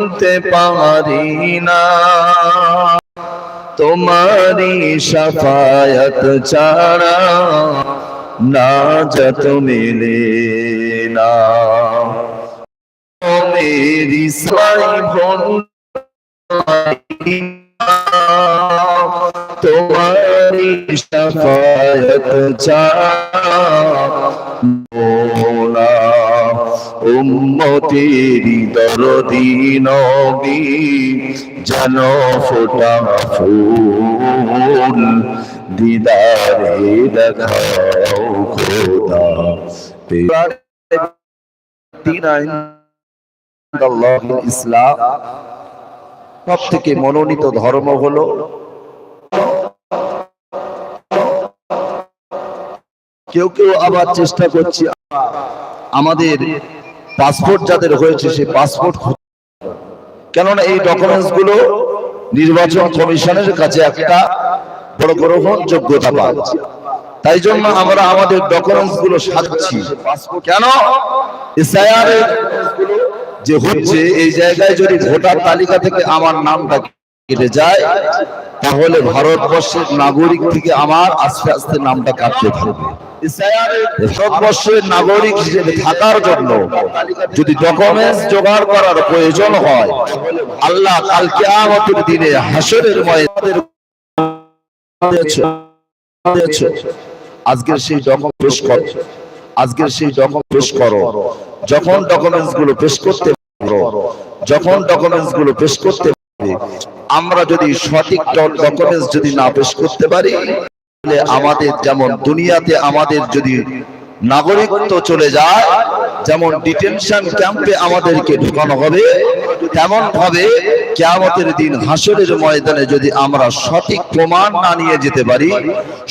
বলতে পারি না। তোমারি সাফায়াত ছাড়া না যত মিলে না। মেরি সাই তোমারি উম্মতেরি দরদি নবী জন ফোটা ফুল দিদারে দেখাও খোদা। ইসলাম সব থেকে মনোনীত ধর্ম হলো কেউ কেউ আবার চেষ্টা করছি আমাদের পাসপোর্ট যাদের হয়েছে, সেই পাসপোর্ট কেননা এই ডকুমেন্টসগুলো নির্বাচন কমিশনের কাছে একটা বড় গ্রহণ যোগ্যতা পায় তাই জন্য আমরা আমাদের ডকুমেন্টসগুলো সাজাচ্ছি কেন যে হচ্ছে, এই জায়গায় যদি ভোটার তালিকা থেকে আমার নামটা কেটে যায়, তাহলে ভারতবর্ষের নাগরিক থেকে আমার আস্তে আস্তে নামটা কাটতে থাকবে। ভারতবর্ষের নাগরিক হিসেবে থাকার জন্য যদি ডকুমেন্টস জোগাড় করার প্রয়োজন হয় আল্লাহ কালকে আমাদের দিনে হাসরের ময়দানের আজকের সেই ডকুমেন্ট পেশ করো। আজকের সেই ডকুমেন্ট পেশ করো। যখন ডকুমেন্টসগুলো পেশ করতে পারো যখন ডকুমেন্টসগুলো পেশ করতে আমরা যদি সঠিক ডকুমেন্টস যদি না পেশ করতে পারি আমাদের যেমন দুনিয়াতে আমাদের যদি নাগরিকত্ব চলে যায়, যেমন ডিটেনশন ক্যাম্পে আমাদেরকে ঢুকানো হবে তেমন ভাবে কেয়ামতের দিন হাসরের ময়দানে যদি আমরা সঠিক প্রমাণ না নিয়ে যেতে পারি,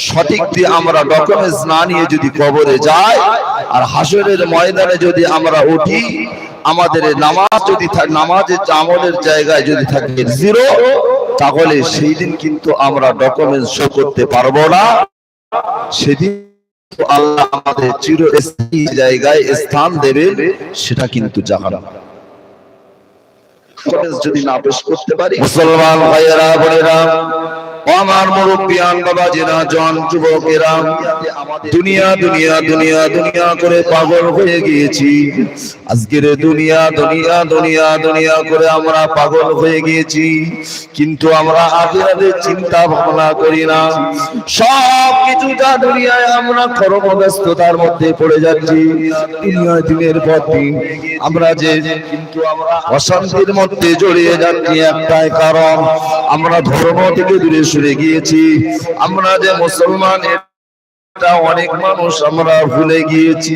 সঠিক দিয়ে আমরা ডকুমেন্টস না নিয়ে যদি কবরে যাই, আর হাসরের ময়দানে যদি আমরা উঠি, আমাদের নামাজ যদি নামাজের আমলের জায়গায় যদি থাকে জিরো তাহলে সেই দিন কিন্তু আমরা ডকুমেন্ট শো করতে পারব না। সেদিন আল্লাহ আমাদের চির জায়গায় স্থান দেবে সেটা কিন্তু জাহান্নাম। যদি না পেশ করতে পারি। মুসলমান ভাইয়েরা বোনেরা আমার মুরব্বিয়ান বাবাজিরা জন যুবকেরা, দুনিয়া দুনিয়া দুনিয়া দুনিয়া করে পাগল হয়ে গিয়েছি। আজকের দুনিয়া দুনিয়া দুনিয়া দুনিয়া করে আমরা পাগল হয়ে গিয়েছি। কিন্তু আমরা আখিরাতের চিন্তা ভাবনা করি না। সব কিছু যা দুনিয়ায় আমরা কর্মব্যস্ততার মধ্যে পড়ে যাচ্ছি দুনিয়ায় দিনের পর দিন আমরা যে কিন্তু অশান্তির মধ্যে জড়িয়ে যাচ্ছি একটাই কারণ, আমরা ধর্ম থেকে দূরে সরে গিয়েছি। আমরা যে মুসলমান এটা অনেক মানুষ আমরা ভুলে গিয়েছি।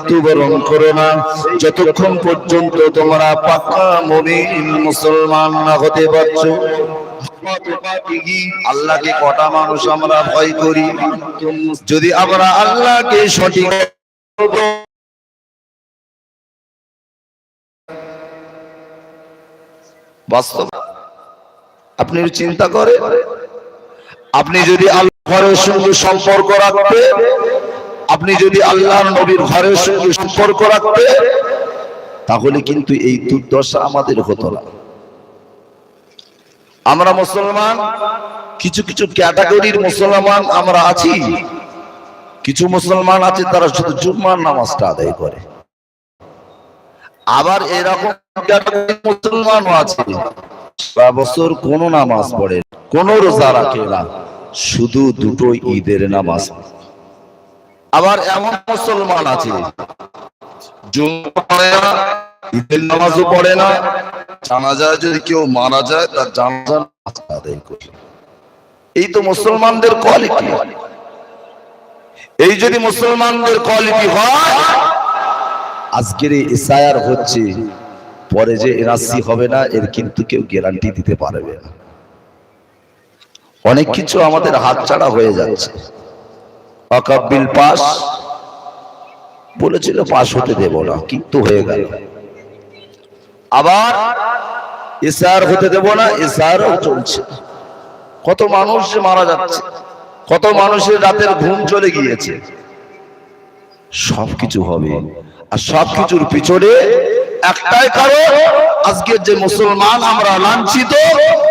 মৃত্যুবরণ করো না। যতক্ষণ পর্যন্ত তোমরা পাক্কা মুমিন মুসলমান না হতে পারছ, আল্লাহকে কটা মানুষ আমরা ভয় করি? যদি আমরা আল্লাহকে সঠিক বাস্তব আপনি চিন্তা করে আপনি যদি আল্লাহ ঘরের সঙ্গে সম্পর্ক রাখতে, আপনি যদি আল্লাহর নবীর ঘরের সঙ্গে সম্পর্ক রাখতে, তাহলে কিন্তু এই দুর্দশা আমাদের হতো না। আমরা মুসলমান, কিছু কিছু ক্যাটাগরির মুসলমান আমরা আছি। কিছু মুসলমান আছে, তারা শুধু জুম্মার নামাজটা আদায় করে। আবার এরকম মুসলমানও আছে বছর কোন নামাজ পড়ে কোন রোজা রাখে না। শুধু দুটো ঈদের নামাজ। আবার এমন মুসলমান আছে ঈদের নামাজও পড়ে না, জানাজায় যদি কেউ মারা যায়, তার জানাজা আদায় করে এই তো মুসলমানদের কোয়ালিটি এই যদি মুসলমানদের কোয়ালিটি হয়, আজকের এই এসআইআর হচ্ছে, পরে যে এনআরসি হবে না, এর কিন্তু কেউ গ্যারান্টি দিতে পারবে না। অনেক কিছু আমাদের হাতছাড়া হয়ে যাচ্ছে। অকাব্বিল পাস বলেছিল পাস হতে দেব না। কিন্তু হয়ে গেল। আবার এসআর হতে দেব না এসআরও চলছে। কত মানুষ মারা যাচ্ছে কত মানুষের রাতের ঘুম চলে গিয়েছে। সবকিছু হবে। আর সবকিছুর পিছনে একটাই কারণ, আজকের যে মুসলমান আমরা লাঞ্ছিত,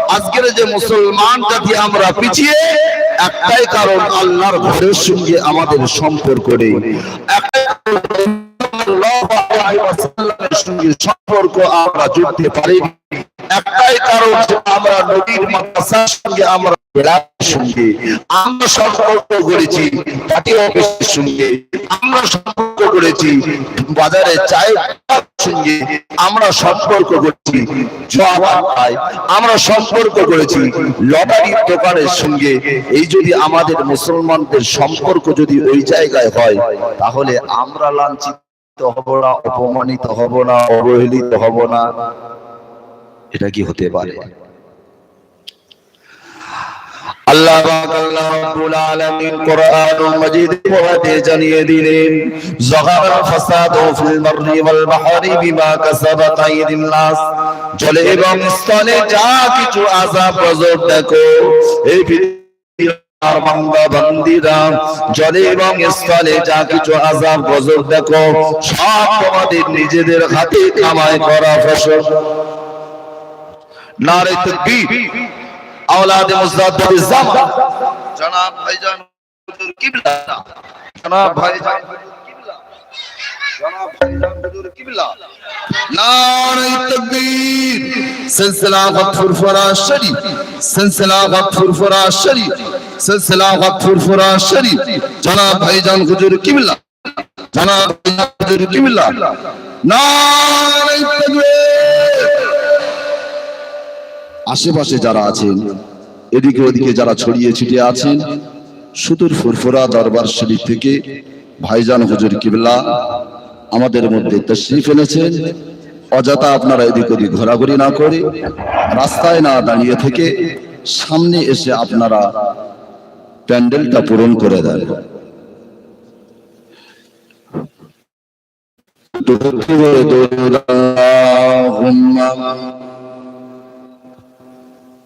আজকের যে মুসলমান জাতি আমরা পিছিয়ে, একটাই কারণ আল্লাহর ঘরের সঙ্গে আমাদের সম্পর্ক নেই। সম্পর্ক আমরা জুড়তে পারিনি। একটাই কারণ আমরা নবীর মাদ্রাসার সঙ্গে আমরা আমরা সম্পর্ক করেছি আমরা সম্পর্ক করেছি আমরা সম্পর্ক করেছি লটারির দোকানের সঙ্গে। এই যদি আমাদের মুসলমানদের সম্পর্ক যদি ওই জায়গায় হয়, তাহলে আমরা লাঞ্ছিত হব না, অপমানিত হব না, অবহেলিত হব না। এটা কি হতে পারে? আল্লাহ রাব্বুল আলামিন কোরআনুল মাজিদ পড়াতে জানিয়ে দিলেন যাহার ফাসাদ ফিল বাররি ওয়াল বাহরি বিমা কাসাবাত আইদিন নাস। জলে এবং স্থলে যা কিছু আযাব গজব দেখো, এই আর বান্দা বান্দিরা, জলে এবং স্থলে যা কিছু আযাব গজব দেখো, সব তোমাদের নিজেদের হাতে কামাই করা ফসল। নারে তকবীর। আওলাদ মুজাদ্দাদ জামা। জনাব ভাইজান হুজুর কিবলা। জনাব ভাইজান হুজুর কিবলা। জনাব ভাইজান হুজুর কিবলা। নারে তকবীর। সিলসিলা গফুর ফরাশ শরীফ। সিলসিলা গফুর ফরাশ শরীফ। সিলসিলা গফুর ফরাশ শরীফ। জনাব ভাইজান হুজুর কিবলা। জনাব ভাইজান হুজুর কিবলা। নারে তকবীর। আশেপাশে যারা আছেন, এদিকে ওদিকে যারা ছড়িয়ে ছিটিয়ে আছেন সুদূর ফুরফুরা দরবার শরীফ থেকে ভাইজান হুজুর কিবলা আমাদের মধ্যে তশরিফ এনেছেন। অযথা আপনারা এদিক ওদিক ঘোরাঘুরি না করে রাস্তায় না দাঁড়িয়ে থেকে সামনে এসে আপনারা প্যান্ডেলটা পূরণ করে দেন।